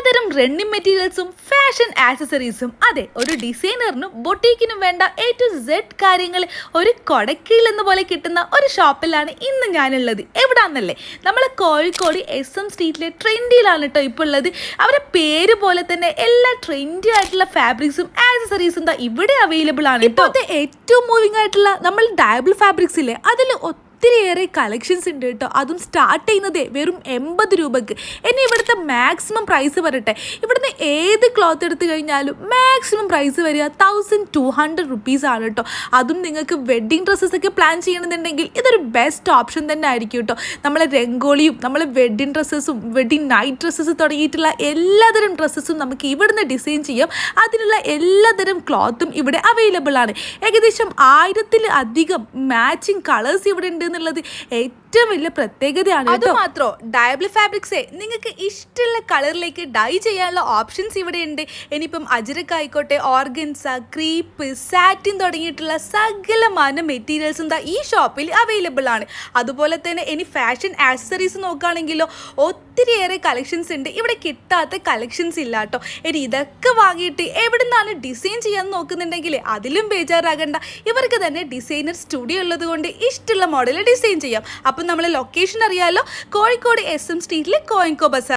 എല്ലാതരം running മെറ്റീരിയൽസും fashion ആക്സസറീസും അതെ ഒരു ഡിസൈനറിനും ബൊട്ടീക്കിനും വേണ്ട എ ടു സെഡ് കാര്യങ്ങൾ ഒരു കൊടക്കീൽ എന്ന പോലെ കിട്ടുന്ന ഒരു ഷോപ്പിലാണ് ഇന്ന് ഞാനുള്ളത്. എവിടാന്നല്ലേ? നമ്മൾ കോഴിക്കോട് എസ് എം സ്ട്രീറ്റിലെ ട്രെൻഡിയിലാണ് കേട്ടോ ഇപ്പോൾ ഉള്ളത് അവരുടെ പേര് പോലെ തന്നെ എല്ലാ ട്രെൻഡി ആയിട്ടുള്ള ഫാബ്രിക്സും ആക്സസറീസും ഇവിടെ അവൈലബിൾ ആണ് ഇപ്പോഴത്തെ ഏറ്റവും മൂവിങ് ആയിട്ടുള്ള നമ്മൾ ഡയബിൾ ഫാബ്രിക്സ് ഇല്ലേ അതിൽ ഒത്തിരിയേറെ കളക്ഷൻസ് ഉണ്ട് കേട്ടോ. അതും സ്റ്റാർട്ട് ചെയ്യുന്നത് വെറും എൺപത് രൂപക്ക്. ഇനി ഇവിടുത്തെ മാക്സിമം പ്രൈസ് വരട്ടെ ഇവിടുന്ന് ഏത് ക്ലോത്ത് എടുത്തു കഴിഞ്ഞാലും മാക്സിമം പ്രൈസ് വരിക തൗസൻഡ് ടു ഹൺഡ്രഡ് റുപ്പീസ് ആണ് കേട്ടോ. അതും നിങ്ങൾക്ക് വെഡ്ഡിങ് ഡ്രസ്സസ് ഒക്കെ പ്ലാൻ ചെയ്യണമെന്നുണ്ടെങ്കിൽ ഇതൊരു ബെസ്റ്റ് ഓപ്ഷൻ തന്നെ ആയിരിക്കും കേട്ടോ. നമ്മളെ രംഗോളിയും നമ്മളെ വെഡ്ഡിങ് ഡ്രസ്സസും വെഡ്ഡിങ് നൈറ്റ് ഡ്രസ്സസ് തുടങ്ങിയിട്ടുള്ള എല്ലാതരം ഡ്രസ്സസും നമുക്ക് ഇവിടുന്ന് ഡിസൈൻ ചെയ്യാം. അതിനുള്ള എല്ലാതരം ക്ലോത്തും ഇവിടെ അവൈലബിൾ ആണ്. ഏകദേശം ആയിരത്തിൽ അധികം മാച്ചിങ് കളേഴ്സ് ഇവിടെ ഉണ്ട്. എന്നുള്ളത് ഏറ്റവും വലിയ പ്രത്യേകതയാണ് അത് മാത്രോ? ഡയബിൾ ഫാബ്രിക്സേ നിങ്ങൾക്ക് ഇഷ്ടമുള്ള കളറിലേക്ക് ഡൈ ചെയ്യാനുള്ള ഓപ്ഷൻസ് ഇവിടെ ഉണ്ട് ഇനിയിപ്പം അജരക്ക് ആയിക്കോട്ടെ ഓർഗൻസ ക്രീപ്പ് സാറ്റിൻ തുടങ്ങിയിട്ടുള്ള സകലമാന മെറ്റീരിയൽസും ദാ ഈ ഷോപ്പിൽ അവൈലബിൾ ആണ്. അതുപോലെ തന്നെ ഇനി ഫാഷൻ ആക്സസറീസ് നോക്കുകയാണെങ്കിലോ ഒത്തിരിയേറെ കളക്ഷൻസ് ഉണ്ട്. ഇവിടെ കിട്ടാത്ത കളക്ഷൻസ് ഇല്ല കേട്ടോ. ഇനി ഇതൊക്കെ വാങ്ങിയിട്ട് എവിടെ നിന്നാണ് ഡിസൈൻ ചെയ്യാൻ നോക്കുന്നുണ്ടെങ്കിൽ അതിലും ബേജാറാകണ്ട. ഇവർക്ക് തന്നെ ഡിസൈനർ സ്റ്റുഡിയോ ഉള്ളത് കൊണ്ട് ഇഷ്ടമുള്ള മോഡൽ ഡിസൈൻ ചെയ്യാം. അപ്പം നമ്മൾ ലൊക്കേഷൻ അറിയാമല്ലോ കോഴിക്കോട് എസ് എം സ്ട്രീറ്റിലെ കോയിൻകോ ബസാർ